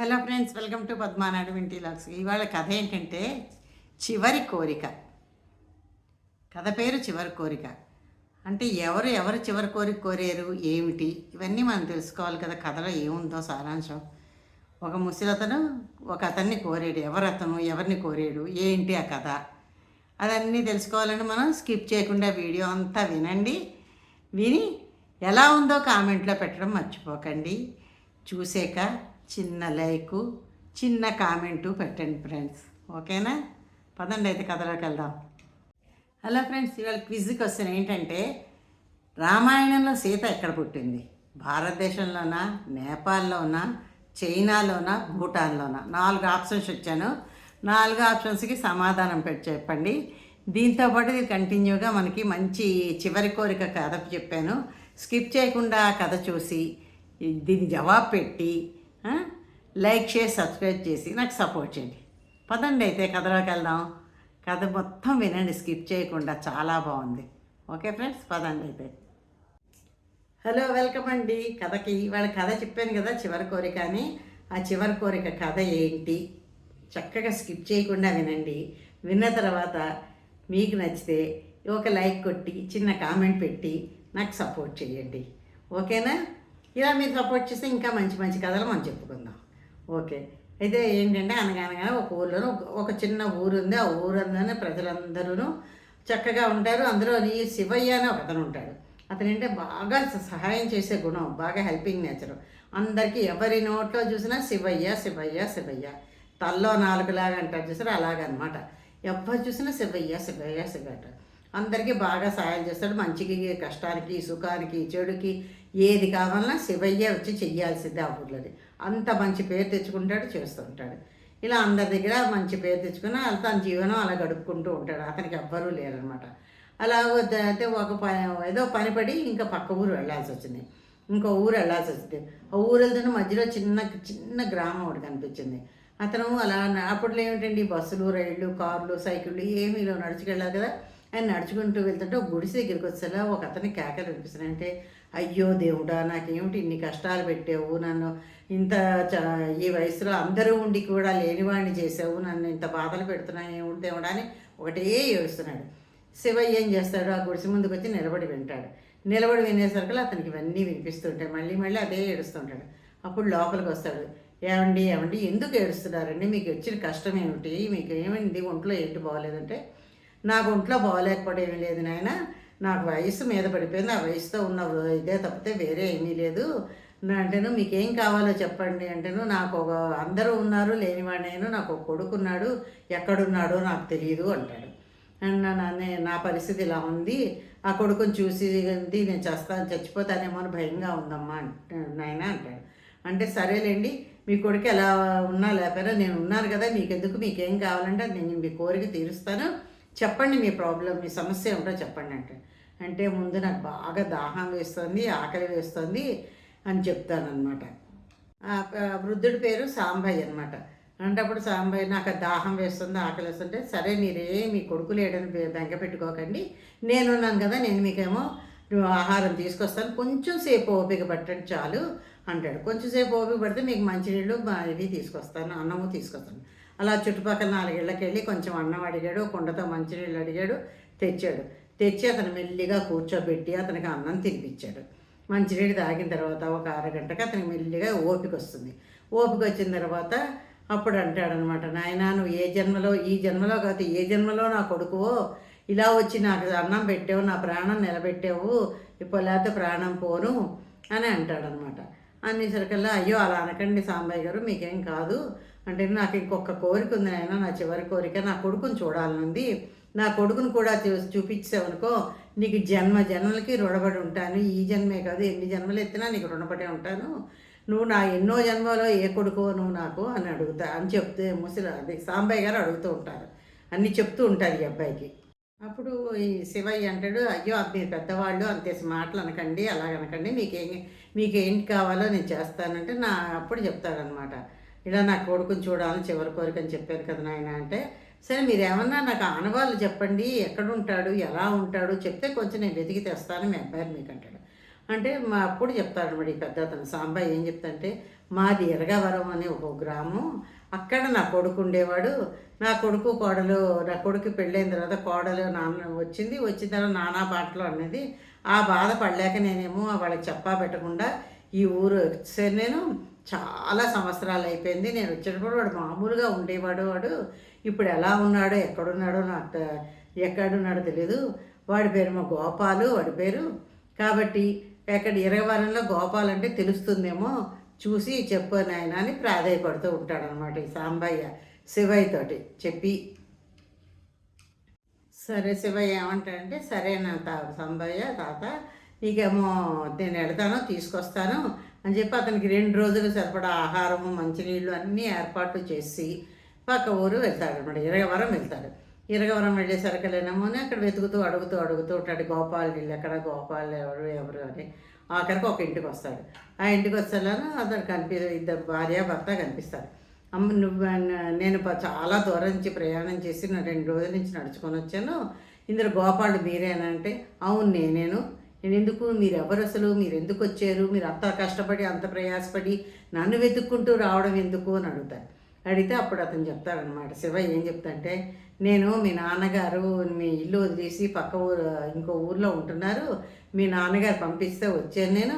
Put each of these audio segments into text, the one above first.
Hello friends welcome to పద్మానాడు వింటీ లాక్స్. ఇవాళ కథ ఏంటంటే చివరి కోరిక. కథ పేరు చివరి కోరిక. అంటే ఎవరు ఎవరు చివరి కోరిక కోరారు ఏమిటి? ఇవన్నీ మనం తెలుసుకోవాలి కదా కథలో ఏముందో సారాంశం. ఒక ముసలతను ఒక అతన్ని కోరాడు. ఎవరు అతను ఎవరిని కోరాడు? ఏంటి ఆ కథ? అదన్నీ తెలుసుకోవాలని మనం స్కిప్ చేయకుండా వీడియో అంతా వినండి. విని ఎలా ఉందో కామెంట్లో పెట్టడం మర్చిపోకండి. చూసాక చిన్న లైకు చిన్న కామెంటు పెట్టండి ఫ్రెండ్స్. ఓకేనా? పదండి అయితే కథలోకి వెళ్దాం. హలో ఫ్రెండ్స్ ఇవాళ క్విజ్కి క్వశ్చన్ ఏంటంటే రామాయణంలో సీత ఎక్కడ పుట్టింది? భారతదేశంలోనా నేపాల్లోనా చైనాలోనా భూటాన్లోనా? నాలుగు ఆప్షన్స్ వచ్చాను. నాలుగు ఆప్షన్స్కి సమాధానం పెట్టి చెప్పండి. దీంతో పాటు ఇది కంటిన్యూగా మనకి మంచి చివరి కోరిక కథ చెప్పాను. స్కిప్ చేయకుండా కథ చూసి దీని జవాబు పెట్టి లైక్ చేసి సబ్స్క్రైబ్ చేసి నాకు సపోర్ట్ చేయండి. పదండి అయితే కథలోకి వెళ్దాం. కథ మొత్తం వినండి స్కిప్ చేయకుండా చాలా బాగుంది. ఓకే ఫ్రెండ్స్ పదండి అయితే. హలో వెల్కమ్ అండి. కథకి వాళ్ళ కథ చెప్పాను కదా చివరి కోరిక అని. ఆ చివరి కోరిక కథ ఏంటి? చక్కగా స్కిప్ చేయకుండా వినండి. విన్న తర్వాత మీకు నచ్చితే ఒక లైక్ కొట్టి చిన్న కామెంట్ పెట్టి నాకు సపోర్ట్ చేయండి. ఓకేనా ఇలా మీరు సపోర్ట్ చేస్తే ఇంకా మంచి మంచి కథలు మనం చెప్పుకుందాం. ఓకే. అయితే ఏంటంటే అనగానగానే ఒక ఊళ్ళోనూ ఒక- చిన్న ఊరు ఉంది ఆ ఊరందరూ ప్రజలందరూ చక్కగా ఉంటారు. అందులోని శివయ్య అని ఒక అతను ఉంటాడు. అతను బాగా స- సహాయం చేసే గుణం బాగా హెల్పింగ్ నేచర్. అందరికీ ఎవరి నోట్లో చూసినా శివయ్య శివయ్య శివయ్య. తల్లో నాలుగులాగా అంటారు చూసారు? అలాగనమాట. ఎవరు చూసినా శివయ్య శివయ్య శివయ్య అందరికీ బాగా సహాయం చేస్తాడు. మంచికి కష్టానికి సుఖానికి చెడుకి ఏది కావాలన్నా శివయ్య వచ్చి చెయ్యాల్సిందే ఆ ఊర్లోది అంత మంచి పేరు తెచ్చుకుంటాడు చేస్తుంటాడు ఇలా అందరి దగ్గర మంచి పేరు తెచ్చుకుని అలా తన జీవనం అలా గడుపుకుంటూ ఉంటాడు. అతనికి ఎవ్వరూ లేరనమాట. అలా అయితే ఒక పని ఏదో పని పడి ఇంకా పక్క ఊరు వెళ్ళాల్సి వచ్చింది. ఇంకో ఊరు వెళ్ళాల్సి వచ్చింది. ఆ ఊరు వెళ్తున్న మధ్యలో చిన్న చిన్న గ్రామం ఒకటి కనిపించింది. అతను అలా అప్పట్లో ఏమిటండి? బస్సులు రైళ్ళు కార్లు సైకిళ్ళు ఏమీ నడుచుకెళ్ళాలి కదా? ఆయన నడుచుకుంటూ వెళ్తుంటే ఒక గుడిసె దగ్గరికి వచ్చేలా ఒక అతని కేకలు వినిపిస్తున్నాయి. అంటే అయ్యో దేవుడా నాకేమిటి ఇన్ని కష్టాలు పెట్టావు? నన్ను ఇంత చ- ఈ వయసులో అందరూ ఉండి కూడా లేనివాడిని చేసావు నన్ను ఇంత బాధలు పెడుతున్నావు ఏమిటి దేవుడా అని ఒకటే ఏడుస్తున్నాడు. శివయ్య ఏం చేస్తాడు? ఆ గుడిసె ముందుకు వచ్చి నిలబడి వింటాడు. నిలబడి వినేసరికి అతనికి ఇవన్నీ వినిపిస్తుంటాయి మళ్ళీ మళ్ళీ అదే ఏడుస్తుంటాడు అప్పుడు లోపలికి వస్తాడు. ఏమండి ఏమండి? ఎందుకు ఏడుస్తున్నారండి? మీకు వచ్చిన కష్టం ఏమిటి? మీకు ఏమైంది? ఒంట్లో ఏంటి? బాగోలేదంటే నాకు ఒంట్లో బాగోలేకపోవడం ఏమీ లేదు నాయన. నాకు వయసు మీద పడిపోయింది. ఆ వయసుతో ఉన్న ఇదే తప్పితే వేరే ఏమీ లేదు. నా- అంటేను మీకేం కావాలో చెప్పండి అంటేను నాకు ఒక అందరూ ఉన్నారు లేనివాడినైనా నాకు ఒక కొడుకున్నాడు ఎక్కడున్నాడో నాకు తెలియదు అంటాడు. అండ్ నా నా పరిస్థితి ఇలా ఉంది. ఆ కొడుకుని చూసి నేను చేస్తాను చచ్చిపోతానేమో అని భయంగా ఉందమ్మా అంట నాయన అంటాడు. అంటే సరేలేండి మీ కొడుకు ఎలా ఉన్నా లేకపోయినా నేను ఉన్నాను కదా మీకెందుకు మీకేం కావాలంటే నేను మీ కోరిక తీరుస్తాను. చెప్పండి మీ ప్రాబ్లం మీ సమస్య ఏమిటో చెప్పండి అంటే. అంటే ముందు నాకు బాగా దాహం వేస్తుంది ఆకలి వేస్తుంది అని చెప్తానమాట వృద్ధుడి పేరు సాంబయ్య అనమాట అంటే అప్పుడు సాంబయ్య నాకు దాహం వేస్తుంది ఆకలి వేస్తుంటే సరే మీరే మీ కొడుకు లేడని బెంక పెట్టుకోకండి. నేను ఉన్నాను కదా నేను మీకేమో ఆహారం తీసుకొస్తాను కొంచెం సేపు ఓపిక పట్టండి చాలు అంటాడు. కొంచెం సేపు ఓపిక పడితే మీకు మంచినీళ్ళు ఇవి తీసుకొస్తాను అన్నము తీసుకొస్తాను. అలా చుట్టుపక్కల నాలుగేళ్ళకి వెళ్ళి కొంచెం అన్నం అడిగాడు కుండతో మంచినీళ్ళు అడిగాడు తెచ్చాడు. తెచ్చి అతను మెల్లిగా కూర్చోబెట్టి అతనికి అన్నం తినిపించాడు మంచినీళ్ళు తాగిన తర్వాత ఒక అరగంటకి అతనికి మెల్లిగా ఓపిక వస్తుంది. ఓపిక వచ్చిన తర్వాత అప్పుడు అంటాడనమాట నాయన నువ్వు ఏ జన్మలో ఈ జన్మలో కాదు ఏ జన్మలో నా కొడుకువో ఇలా వచ్చి నాకు అన్నం పెట్టావు నా ప్రాణం నిలబెట్టావు ఇప్పుడు లేకపోతే ప్రాణం పోను అని అంటాడనమాట. అనేసరికల్లా అయ్యో అలా అనకండి సాంబయ్య గారు మీకేం కాదు. అంటే నాకు ఇంకొక కోరిక ఉంది నాయన నా చివరి కోరిక నా కొడుకుని చూడాలనుంది. నా కొడుకును కూడా చూ చూపించావనుకో నీకు జన్మ జన్మలకి రుణపడి ఉంటాను. ఈ జన్మే కాదు ఎన్ని జన్మలు ఎత్తినా నీకు రుణపడి ఉంటాను. నువ్వు నా ఎన్నో జన్మలో ఏ కొడుకో నువ్వు నాకు అని అడుగుతా అని చెప్తే ముసలి అది సాంబయ్య గారు అడుగుతూ ఉంటారు. అన్నీ చెప్తూ ఉంటారు ఈ అబ్బాయికి. అప్పుడు ఈ శివయ్య అంటాడు అయ్యో అది మీరు పెద్దవాళ్ళు అంతేసి మాటలు అనకండి అలాగనకండి మీకేం మీకు ఏంటి కావాలో నేను చేస్తానంటే నా అప్పుడు చెప్తారనమాట. ఇలా నా కొడుకుని చూడాలని చివరి కోరిక అని చెప్పారు కదా నాయన అంటే సరే మీరు ఏమన్నా నాకు ఆనవాళ్ళు చెప్పండి ఎక్కడ ఉంటాడు ఎలా ఉంటాడు చెప్తే కొంచెం నేను వెతికి తెస్తాను మీ అబ్బాయి మీకు అంటాడు అంటే మా అప్పుడు చెప్తాడు మరి పెద్ద అతను సాంబాయి ఏం చెప్తాంటే మాది ఎరగవరం అనే ఒక గ్రామం. అక్కడ నా కొడుకు ఉండేవాడు. నా కొడుకు కోడలు నా కొడుకు పెళ్ళైన తర్వాత కోడలు నాన్న వచ్చింది. వచ్చిన తర్వాత నానా పాటలు అనేది ఆ బాధ పడలేక నేనేమో వాళ్ళకి చెప్పా పెట్టకుండా ఈ ఊరు వచ్చాను నేను. చాలా సంవత్సరాలు అయిపోయింది. నేను వచ్చినప్పుడు వాడు మామూలుగా ఉండేవాడు. వాడు ఇప్పుడు ఎలా ఉన్నాడో ఎక్కడున్నాడో నాకు ఎక్కడున్నాడో తెలియదు వాడి పేరు మా గోపాలు వాడి పేరు. కాబట్టి ఎక్కడ ఇరగవరంలో గోపాల్ అంటే తెలుస్తుందేమో చూసి చెప్పు నాయన అని ప్రాధాయపడుతూ ఉంటాడనమాట ఈ సాంబయ్య శివయ్య తోటి చెప్పి. సరే శివయ్య ఏమంటాడంటే సరే నా తా సాంబయ్య తాత నీకేమో నేను వెళ్తాను తీసుకొస్తాను. అని చెప్పి అతనికి రెండు రోజులు సరిపడా ఆహారము మంచినీళ్ళు అన్నీ ఏర్పాట్లు చేసి పక్క ఊరు వెళ్తాడు అనమాట ఇరగవరం వెళ్తాడు. ఇరగవరం వెళ్ళేసరికలేనేమో అక్కడ వెతుకుతూ అడుగుతూ అడుగుతూ ఉంటాడు గోపాల్ ఇల్లు ఎక్కడ? గోపాల్ ఎవరు? ఎవరు? అని. ఆఖరికి ఒక ఇంటికి వస్తాడు. ఆ ఇంటికి వచ్చేలాను అతను కనిపి ఇద్దరు భార్య భర్త కనిపిస్తారు. అమ్మ నువ్వు నేను చాలా దూరం నుంచి ప్రయాణం చేసి నా రెండు రోజుల నుంచి నడుచుకొని వచ్చాను. ఇందులో గోపాలు మీరేనంటే అవును నేనేను. నేను ఎందుకు మీరు ఎవరు అసలు మీరు ఎందుకు వచ్చారు మీరు అంత కష్టపడి అంత ప్రయాసపడి నన్ను వెతుక్కుంటూ రావడం ఎందుకు అని అడుగుతారు. అడిగితే అప్పుడు అతను చెప్తాడనమాట శివ ఏం చెప్తాంటే నేను మీ నాన్నగారు మీ ఇల్లు వదిలేసి పక్క ఊరు ఇంకో ఊర్లో ఉంటున్నారు. మీ నాన్నగారు పంపిస్తే వచ్చాను నేను.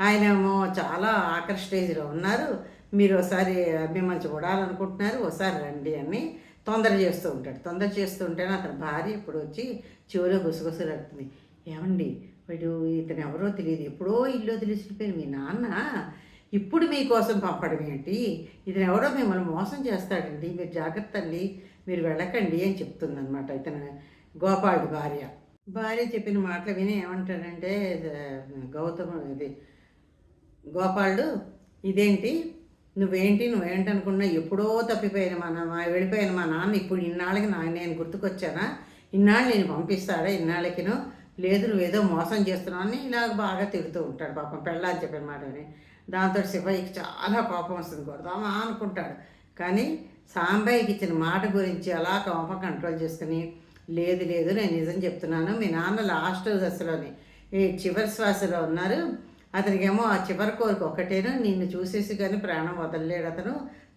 ఆయన ఏమో చాలా ఆఖరి స్టేజ్లో ఉన్నారు. మీరు ఒకసారి మిమ్మల్ని చూడాలనుకుంటున్నారు. ఒకసారి రండి అని తొందర చేస్తూ ఉంటాడు. తొందర చేస్తూ ఉంటేనే అతని భార్య ఇప్పుడు వచ్చి చెవిలో గుసగుసలు అడుగుతుంది ఏమండి వీడు ఇతను ఎవరో తెలియదు. ఎప్పుడో ఇల్లు వదిలేసిపోయిన మీ నాన్న. ఇప్పుడు మీకోసం పంపడం ఏంటి? ఇతను ఎవరో మిమ్మల్ని మోసం చేస్తాడండి. మీరు జాగ్రత్త అండి. మీరు వెళ్ళకండి అని చెప్తుందనమాట ఇతను గోపాలుడి భార్య. భార్య చెప్పిన మాటలు విని ఏమంటాడంటే గౌతమ్ ఇది గోపాలుడు ఇదేంటి? నువ్వేంటి? నువ్వేంటనుకున్నా ఎప్పుడో తప్పిపోయిన మా నా- మా వెళ్ళిపోయిన మా నాన్న ఇప్పుడు ఇన్నాళ్ళకి నా నేను గుర్తుకొచ్చానా? ఇన్నాళ్ళు నేను పంపిస్తాడా ఇన్నాళ్ళకిను లేదు నువ్వేదో మోసం చేస్తున్నావు అని ఇలాగ బాగా తిడుతూ ఉంటాడు పాపం. పెళ్ళాలని చెప్పిన మాట అని దాంతో శివయ్యకి చాలా కోపం వస్తుంది కొడదామా అనుకుంటాడు. కానీ సాంబయ్యకి ఇచ్చిన మాట గురించి అలా కోపం కంట్రోల్ చేసుకుని లేదు లేదు నేను నిజం చెప్తున్నాను మీ నాన్న లాస్ట్ దశలోని ఈ చివరి శ్వాసలో ఉన్నారు. అతనికేమో ఆ చివరి కోరిక ఒక్కటేను నిన్ను చూసేసి కానీ ప్రాణం వదలలేడు అతను.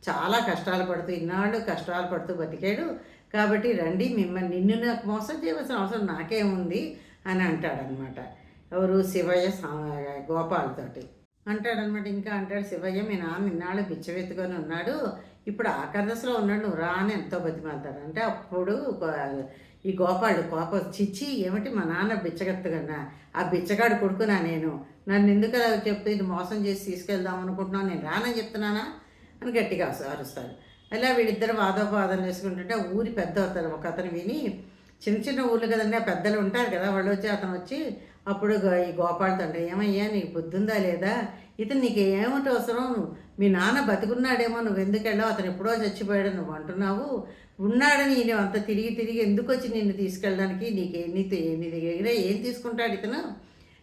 చాలా కష్టాలు పడుతూ ఇన్నాళ్ళు కష్టాలు పడుతూ బతికాడు. కాబట్టి రండి మిమ్మల్ని నిన్ను నాకు మోసం చేయవలసిన అవసరం నాకేముంది అని అంటాడనమాట. ఎవరు? శివయ్య గోపాలతోటి అంటాడనమాట ఇంకా అంటాడు శివయ్య మీ నాన్న ఇన్నాళ్ళు బిచ్చవెత్తుకొని ఉన్నాడు. ఇప్పుడు ఆఖరి దశలో ఉన్నాడు నువ్వు రా అని ఎంతో బతిమాలుతాడు. అంటే అప్పుడు ఈ గోపాలుడు కోపం చిచ్చి ఏమిటి మా నాన్న బిచ్చగత్తగన్నా? ఆ బిచ్చగాడు కొడుకునా నేను? నన్ను ఎందుకు అలా చెప్తే ఇది మోసం చేసి తీసుకెళ్దాం అనుకుంటున్నావు? నేను రానని చెప్తున్నానా? అని గట్టిగా అరుస్తాడు. అలా వీడిద్దరు వాదోపాదం చేసుకుంటుంటే ఊరి పెద్ద అవుతారు ఒక అతను విని చిన్న చిన్న ఊళ్ళు కదండి పెద్దలు ఉంటారు కదా వాళ్ళు వచ్చి అతను వచ్చి అప్పుడు గో- ఈ గోపాలతో ఏమయ్యా నీకు బుద్ధుందా లేదా? ఇతను నీకు ఏమిటి అవసరం? మీ నాన్న బతుకున్నాడేమో నువ్వు ఎందుకు వెళ్ళావు? అతను ఎప్పుడో చచ్చిపోయాడు నువ్వు అంటున్నావు. ఉన్నాడని ఈయన అంత తిరిగి తిరిగి ఎందుకు వచ్చి నిన్ను తీసుకెళ్ళడానికి? నీకే నీతో నీ దగ్గర ఏం తీసుకుంటాడు ఇతను?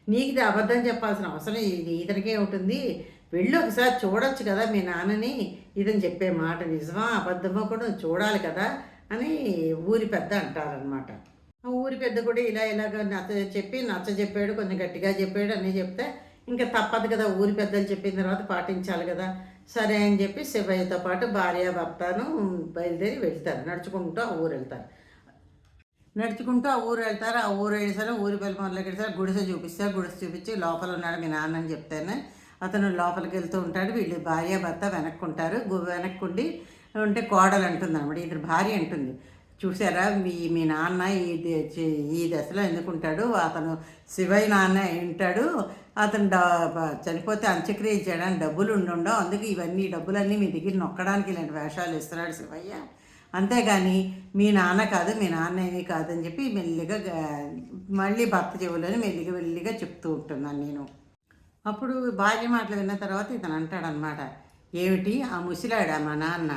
నీకు ఇది అబద్ధం చెప్పాల్సిన అవసరం ఇది ఇతనికే ఉంటుంది. వెళ్ళి ఒకసారి చూడొచ్చు కదా మీ నాన్నని. ఇతను చెప్పే మాట నిజమా? అబద్ధమో కూడా చూడాలి కదా. అని ఊరి పెద్ద అంటారనమాట ఆ ఊరి పెద్ద కూడా ఇలా ఇలాగ నచ్చ చెప్పి నచ్చ చెప్పాడు కొంచెం గట్టిగా చెప్పాడు అని చెప్తే ఇంకా తప్పదు కదా ఊరి పెద్దలు చెప్పిన తర్వాత పాటించాలి కదా సరే అని చెప్పి శివయ్యతో పాటు భార్య భర్తను బయలుదేరి వెళ్తారు నడుచుకుంటూ ఆ ఊరు వెళ్తారు. నడుచుకుంటూ ఆ ఊరు వెళ్తారు ఆ ఊరు వెళ్ళేసరి ఊరి పెళ్ళమూరులోకి వెళ్తారు గుడిసె చూపిస్తారు గుడిసె చూపించి లోపల ఉన్నాడు మీ నాన్న అని చెప్తేనే. అతను లోపలికి వెళ్తూ ఉంటాడు వీళ్ళు భార్య భర్త వెనక్కుంటారు వెనక్కుండి ఉంటే కోడలు అంటుంది అనమాట ఇద్దరు భార్య అంటుంది. చూసారా మీ మీ నాన్న ఈ ఈ దశలో ఎందుకుంటాడు? అతను శివయ్య నాన్న ఉంటాడు అతను డ చనిపోతే అంత్యక్రియ చేయడానికి డబ్బులు ఉండుండవు అందుకే ఇవన్నీ డబ్బులన్నీ మీ దగ్గర నొక్కడానికి ఇలాంటి వేషాలు ఇస్తున్నాడు శివయ్య. అంతేగాని మీ నాన్న కాదు మీ నాన్న ఏమీ కాదని చెప్పి మెల్లిగా మళ్ళీ భర్త చెవులని మెల్లిగా మెల్లిగా చెప్తూ ఉంటున్నాను నేను. అప్పుడు భార్య మాటలు విన్న తర్వాత ఇతను అంటాడనమాట ఏమిటి? ఆ ముసిలాడా మా నాన్న?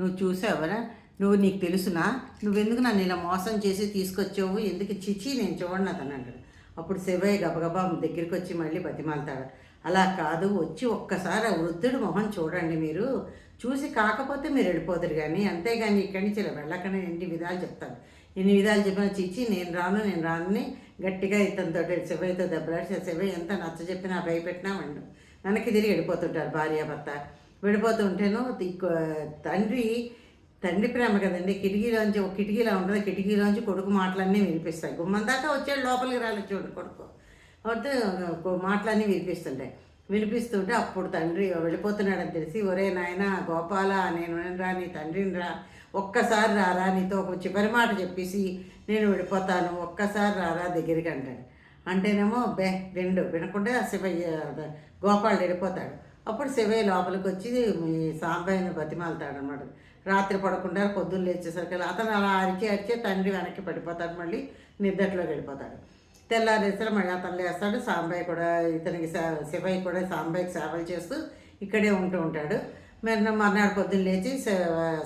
నువ్వు చూసావరా నువ్వు నీకు తెలుసునా? నువ్వెందుకు నన్ను ఇలా మోసం చేసి తీసుకొచ్చావు? ఎందుకు చిచి నేను చూడండి అతను అంటాడు. అప్పుడు శివయ్య గబగబా దగ్గరికి వచ్చి మళ్ళీ బతిమాలతాడు. అలా కాదు వచ్చి ఒక్కసారి ఆ వృద్ధుడు మొహం చూడండి మీరు. చూసి కాకపోతే మీరు వెళ్ళిపోదురు కానీ అంతేగాని ఇక్కడి నుంచి ఇలా వెళ్ళకనే ఎన్ని విధాలు చెప్తాను. ఎన్ని విధాలు చెప్పినా చిచ్చి నేను రాను నేను రానని గట్టిగా ఇతనితో శివయ్యతో దెబ్బలాడి శివయ్య ఎంత నచ్చ చెప్పినా భయపెట్టినా వండు. వెనక్కి తిరిగి వెళ్ళిపోతుంటారు భార్యాభర్త. విడిపోతూ ఉంటేను తండ్రి తండ్రి ప్రేమ కదండి. కిటికీలోంచి ఒక కిటికీలో ఉంటుంది. కిటికీలోంచి కొడుకు మాటలన్నీ వినిపిస్తాయి. గుమ్మం దాకా వచ్చాడు లోపలికి రాలేదు చూడు కొడుకు. అయితే మాటలన్నీ వినిపిస్తుంటాయి. వినిపిస్తుంటే అప్పుడు తండ్రి వెళ్ళిపోతున్నాడని తెలిసి ఒరే నాయన గోపాల నేను రా నీ తండ్రిని రా ఒక్కసారి రారా నీతో ఒక చివరి మాట చెప్పేసి నేను వెళ్ళిపోతాను ఒక్కసారి రారా దగ్గరికి అంటాడు. అంటేనేమో బే రెండు వినకుండా శివయ్య గోపాలుడు వెళ్ళిపోతాడు. అప్పుడు శివయ్య లోపలికి వచ్చి మీ సాంబయ్యని బతిమాలుతాడన్నమాట రాత్రి పడకుండా పొద్దున్న లేచేసరికి అతను అలా అరిచి అరిచే తండ్రి వెనక్కి పడిపోతాడు మళ్ళీ నిద్రలోకి వెళ్ళిపోతాడు. తెల్లారేసరి మళ్ళీ అతను లేస్తాడు సాంబయ్య కూడా ఇతనికి శివయ్య కూడా సాంబయ్యకి సేవలు చేస్తూ ఇక్కడే ఉంటూ ఉంటాడు. మరి మర్నాడు పొద్దున్న లేచి శ-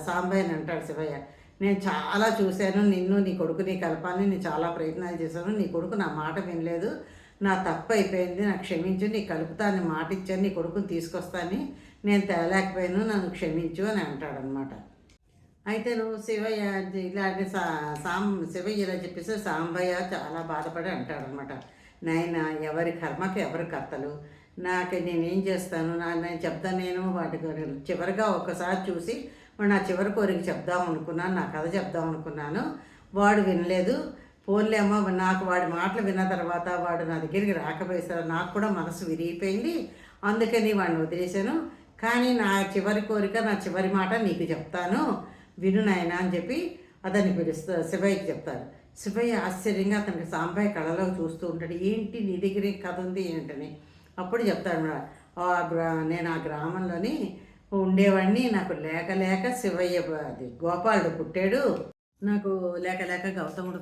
సాంబయ్యని అంటాడు శివయ్య నేను చాలా చూశాను నిన్ను నీ కొడుకుని కలపాలని నేను చాలా ప్రయత్నాలు చేశాను నీ కొడుకు నా మాట వినలేదు నా తప్పు అయిపోయింది నాకు క్షమించు నీ కలుపుతాను మాట ఇచ్చాను నీ కొడుకుని తీసుకొస్తాను నేను తేలేకపోయాను నన్ను క్షమించు అని అంటాడనమాట అయితే నువ్వు శివయ్య ఇలాంటి సా సాం శివయ్య ఇలా చెప్పేసి సాంబయ్య చాలా బాధపడి అంటాడనమాట నాయన ఎవరి కర్మకి ఎవరి కర్తలు? నాకు నేనేం చేస్తాను? నా నేను చెప్తాను నేను వాటికి చివరిగా ఒక్కసారి చూసి నా చివరి కోరిక చెప్దాం అనుకున్నాను నా కథ చెప్దాం అనుకున్నాను వాడు వినలేదు పోన్లేమో నాకు వాడి మాటలు విన్న తర్వాత వాడు నా దగ్గరికి రాకపోయేసారు నాకు కూడా మనసు విరిగిపోయింది. అందుకని వాడిని వదిలేశాను. కానీ నా చివరి కోరిక నా చివరి మాట నీకు చెప్తాను. విను నాయనా అని చెప్పి అతన్ని పిలుస్తా శివయ్యకి చెప్తారు శివయ్య ఆశ్చర్యంగా అతనికి సాంబాయి కళలో చూస్తూ ఉంటాడు. ఏంటి నీ దగ్గర కథ ఉంది ఏంటని. అప్పుడు చెప్తాడు నేను ఆ గ్రామంలోని ఉండేవాడిని. నాకు లేక లేక శివయ్య అది గోపాలుడు పుట్టాడు. నాకు లేక లేక గౌతముడు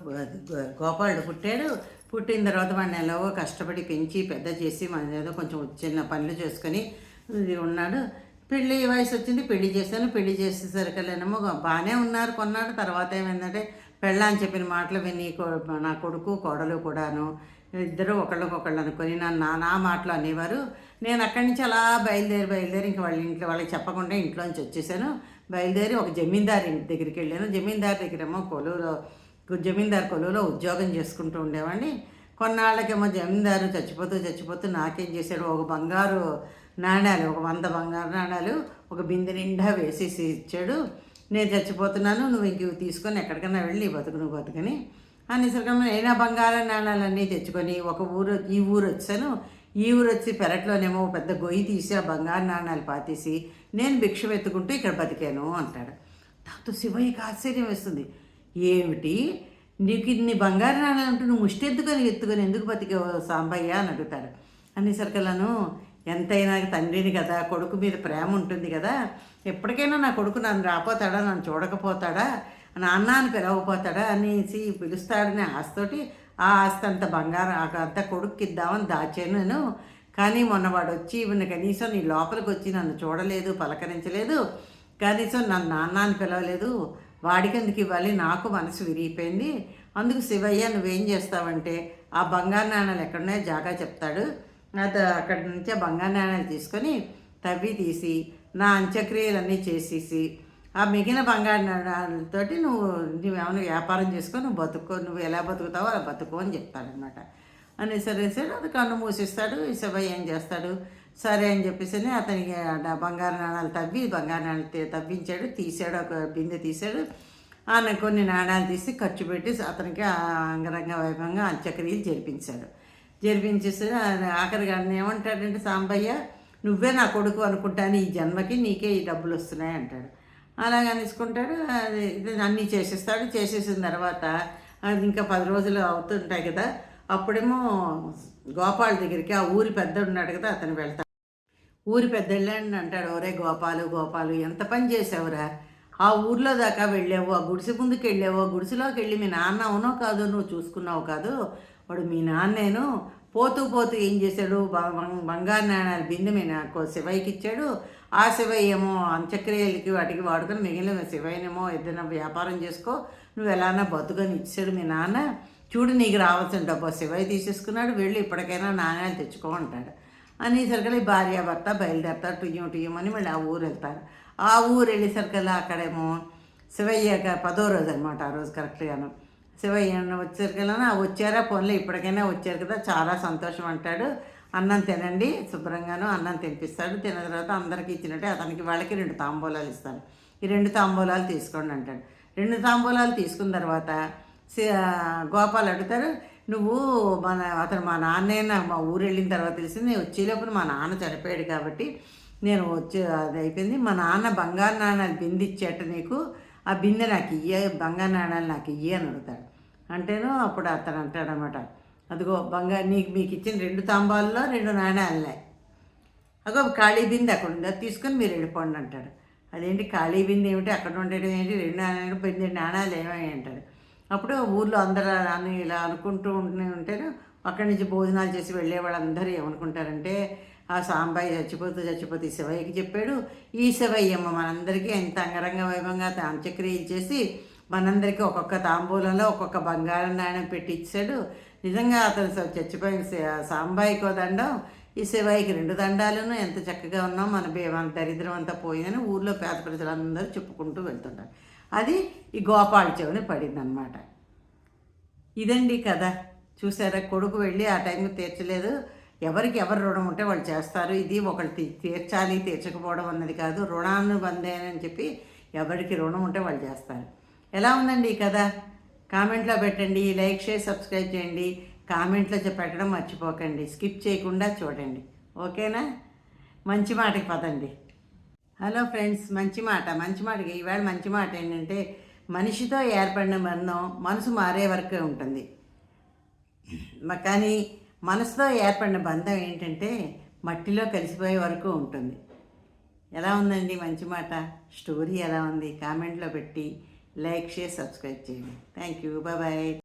గోపాలుడు పుట్టాడు. పుట్టిన తర్వాత వాడిని ఎలాగో కష్టపడి పెంచి పెద్ద చేసి మన ఏదో కొంచెం చిన్న పనులు చేసుకొని ఉన్నాడు. పెళ్ళి వయసు వచ్చింది పెళ్ళి చేశాను. పెళ్ళి చేసేసరికలేనేమో బాగానే ఉన్నారు కొన్నాడు తర్వాత ఏమైందంటే పెళ్ళాని చెప్పిన మాటలు విని నా కొడుకు కోడలు కూడాను ఇద్దరు ఒకళ్ళకొకళ్ళు అనుకొని నన్ను నా నా మాటలు అనేవారు. నేను అక్కడి నుంచి అలా బయలుదేరి బయలుదేరి ఇంక వాళ్ళ ఇంట్లో వాళ్ళకి చెప్పకుండా ఇంట్లోంచి వచ్చేసాను. బయలుదేరి ఒక జమీందారి దగ్గరికి వెళ్ళాను. జమీందారి దగ్గరేమో కొలువులో జమీందారు కొలువులో ఉద్యోగం చేసుకుంటూ ఉండేవాడిని. కొన్నాళ్ళకేమో జమీందారు చచ్చిపోతూ చచ్చిపోతూ నాకేం చేశాడు? ఒక బంగారు నాణ్యాలు ఒక వంద బంగారు నాణ్యాలు ఒక బిందె నిండా వేసేసి ఇచ్చాడు. నేను చచ్చిపోతున్నాను నువ్వు ఇంక తీసుకొని ఎక్కడికైనా వెళ్ళి బతుకు నువ్వు బతుకని అనేసరికి నేను ఆ బంగారు నాణాలన్నీ తెచ్చుకొని ఒక ఊరు ఈ ఊరు వచ్చాను. ఈ ఊరు వచ్చి పెరట్లోనేమో పెద్ద గొయ్యి తీసి ఆ బంగారు నాణాలు పాతేసి నేను భిక్ష వెతుకుంటూ ఇక్కడ బతికాను అంటాడు. దాంతో శివయ్యకి ఆశ్చర్యం వేస్తుంది. ఏమిటి? నీకు ఇన్ని బంగారు నాణాలు అంటూ నువ్వు ముష్టెత్తుకొని ఎత్తుకొని ఎత్తుకొని ఎందుకు బతికావు సాంబయ్య అని అడుగుతాడు. అనేసరికలను ఎంతైనా తండ్రిని కదా కొడుకు మీద ప్రేమ ఉంటుంది కదా ఎప్పటికైనా నా కొడుకు నన్ను రాపోతాడా నన్ను చూడకపోతాడా నాన్న అని పిలవకపోతాడా అనేసి పిలుస్తాడనే ఆశతోటి ఆ ఆస్తి అంత బంగారం ఆ అంత కొడుక్కి ఇద్దామని దాచాను నేను. కానీ మొన్న వాడు వచ్చి ఈవెన కనీసం నీ లోపలికి వచ్చి నన్ను చూడలేదు పలకరించలేదు. కనీసం నన్ను నాన్న అని పిలవలేదు. వాడికి ఎందుకు ఇవ్వాలి? నాకు మనసు విరిగిపోయింది. అందుకు శివయ్య నువ్వేం చేస్తావంటే ఆ బంగారు నాణాలు ఎక్కడున్నాయో జాగా చెప్తాడు. అది అక్కడి నుంచే బంగారు నాణాలు తీసుకొని తవ్వి తీసి నా అంత్యక్రియలన్నీ చేసేసి ఆ మిగిలిన బంగారు నాణాలతోటి నువ్వు నువ్వేమైనా వ్యాపారం చేసుకొని నువ్వు బతుకో నువ్వు ఎలా బతుకుతావో అలా బతుకో అని చెప్తాడనమాట అనేసరేసాడు అది కన్ను మూసిస్తాడు ఈ ఏం చేస్తాడు? సరే అని చెప్పేసి అతనికి బంగారు నాణాలు తవ్వి బంగారు నాణాలు తవ్వించాడు తీసాడు ఒక బిందె తీసాడు ఆయన కొన్ని నాణాలు తీసి ఖర్చు పెట్టి అతనికి ఆ అంగరంగ వైభవంగా అంత్యక్రియలు జరిపించాడు. జరిపించేసి ఆయన ఆఖరిగా ఆయన ఏమంటాడంటే సాంబయ్య నువ్వే నా కొడుకు అనుకుంటాను ఈ జన్మకి నీకే ఈ డబ్బులు వస్తున్నాయి అంటాడు. అలాగ అనేసుకుంటాడు అది ఇది అన్నీ చేసేస్తాడు చేసేసిన తర్వాత అది ఇంకా పది రోజులు అవుతుంటాయి కదా. అప్పుడేమో గోపాల్ దగ్గరికి ఆ ఊరి పెద్ద ఉన్నాడు కదా అతను వెళ్తాడు. ఊరి పెద్ద వెళ్ళండి అంటాడు ఒరే గోపాలు గోపాలు ఎంత పని చేసావురా? ఆ ఊర్లో దాకా వెళ్ళావు ఆ గుడిసె ముందుకు వెళ్ళావు ఆ గుడిసెలోకి వెళ్ళి మీ నాన్న అవునో కాదో నువ్వు చూసుకున్నావు కాదు వాడు మీ నాన్నేను పోతూ పోతూ ఏం చేశాడు? బంగారు నాణాలు బిందె మీ నాకు శివయ్యకి ఇచ్చాడు. ఆ శివయ్య ఏమో అంత్యక్రియలకి వాటికి వాడుకొని మిగిలిన శివయ్యనేమో ఏదైనా వ్యాపారం చేసుకో నువ్వు ఎలానా బతుకని ఇచ్చాడు మీ నాన్న. చూడు నీకు రావాల్సిన డబ్బు. శివయ్య తీసేసుకున్నాడు వెళ్ళి ఇప్పటికైనా నాణ్యాలు తెచ్చుకో అంటాడు. అనేసరికల్లా ఈ భార్యాభర్త బయలుదేరతారు టుయ్యం టుయ్యం అని మళ్ళీ ఆ ఊరు వెళ్తారు. ఆ ఊరు వెళ్ళేసరికల్లా అక్కడేమో శివయ్య పదో రోజు అనమాట ఆ రోజు కరెక్ట్గాను. శివయ్య వచ్చారు కదా "ఆ, వచ్చారా పోన్లే ఇప్పటికైనా వచ్చారు కదా చాలా సంతోషం అంటాడు. అన్నం తినండి శుభ్రంగాను అన్నం తినిపిస్తాడు తిన్న తర్వాత అందరికీ ఇచ్చినట్టే అతనికి వాళ్ళకి రెండు తాంబూలాలు ఇస్తాడు ఈ రెండు తాంబూలాలు తీసుకోండి అంటాడు. రెండు తాంబూలాలు తీసుకున్న తర్వాత సి- గోపాల్ అడుగుతారు నువ్వు మన అతను మా నాన్నే మా ఊరు వెళ్ళిన తర్వాత తెలిసింది నేను వచ్చేలోపు మా నాన్న చనిపోయాడు కాబట్టి నేను వచ్చే అది అయిపోయింది. మా నాన్న బంగారు నాన్న బిందె ఇచ్చేట నీకు ఆ బిందె నాకు ఇయ్య బంగారు నాణాలు నాకు ఇయ్యి అని అడుగుతాడు. అంటేను అప్పుడు అతను అంటాడనమాట అదిగో బంగారు నీకు మీకు ఇచ్చిన రెండు తాంబాల్లో రెండు నాణాలున్నాయి అగో ఖాళీ బిందె అక్కడ ఉంది అది తీసుకొని మీరు వెళ్ళిపోండి అంటాడు. అదేంటి ఖాళీ బిందె ఏమిటి అక్కడ ఉండేది ఏంటి రెండు నాణాలు బిందె నాణాలు ఏమై అంటాడు. అప్పుడు ఊర్లో అందరూ అని ఇలా అనుకుంటూ ఉంటూనే ఉంటారు అక్కడి నుంచి భోజనాలు చేసి వెళ్ళే వాళ్ళందరూ ఏమనుకుంటారంటే ఆ సాంబాయి చచ్చిపోతూ చచ్చిపోతూ ఈ శివయ్యకి చెప్పాడు ఈ శివయ్యమ్మ మనందరికీ ఎంత అంగరంగ వైభవంగా అంత్యక్రియలు చేసి మనందరికీ ఒక్కొక్క తాంబూలంలో ఒక్కొక్క బంగారం నాణ్యం పెట్టి ఇచ్చాడు నిజంగా అతను చచ్చిపోయిన సాంబాయికో దండం ఈ శివాయికి రెండు దండాలను ఎంత చక్కగా ఉన్నాం మన బే మన దరిద్రం అంతా పోయిందని ఊర్లో పేద ప్రజలందరూ చెప్పుకుంటూ వెళ్తుంటారు. అది ఈ గోపాల చెవిని పడిందనమాట ఇదండి కథ. చూసారా? కొడుకు వెళ్ళి ఆ టైంకి తీర్చలేదు. ఎవరికి ఎవరు రుణం ఉంటే వాళ్ళు చేస్తారు. ఇది ఒకళ్ళు తీ- తీర్చాలి తీర్చకపోవడం అన్నది కాదు. రుణాన్ని బందేనని చెప్పి ఎవరికి రుణం ఉంటే వాళ్ళు చేస్తారు. ఎలా ఉందండి ఈ కథ? కామెంట్లో పెట్టండి లైక్ షేర్ సబ్స్క్రైబ్ చేయండి. కామెంట్లో పెట్టడం మర్చిపోకండి. స్కిప్ చేయకుండా చూడండి. ఓకేనా? మంచి మాటకి పదండి. హలో ఫ్రెండ్స్ మంచి మాట. మంచి మాటకి ఈవేళ మంచి మాట ఏంటంటే మనిషితో ఏర్పడిన బంధం మనసు మారే వరకే ఉంటుంది. కానీ మనసుతో ఏర్పడిన బంధం ఏంటంటే మట్టిలో కలిసిపోయే వరకు ఉంటుంది. ఎలా ఉందండి మంచి మాట? స్టోరీ ఎలా ఉంది? కామెంట్లో పెట్టి లైక్ షేర్ సబ్స్క్రైబ్ చేయండి. Thank you. బాయ్.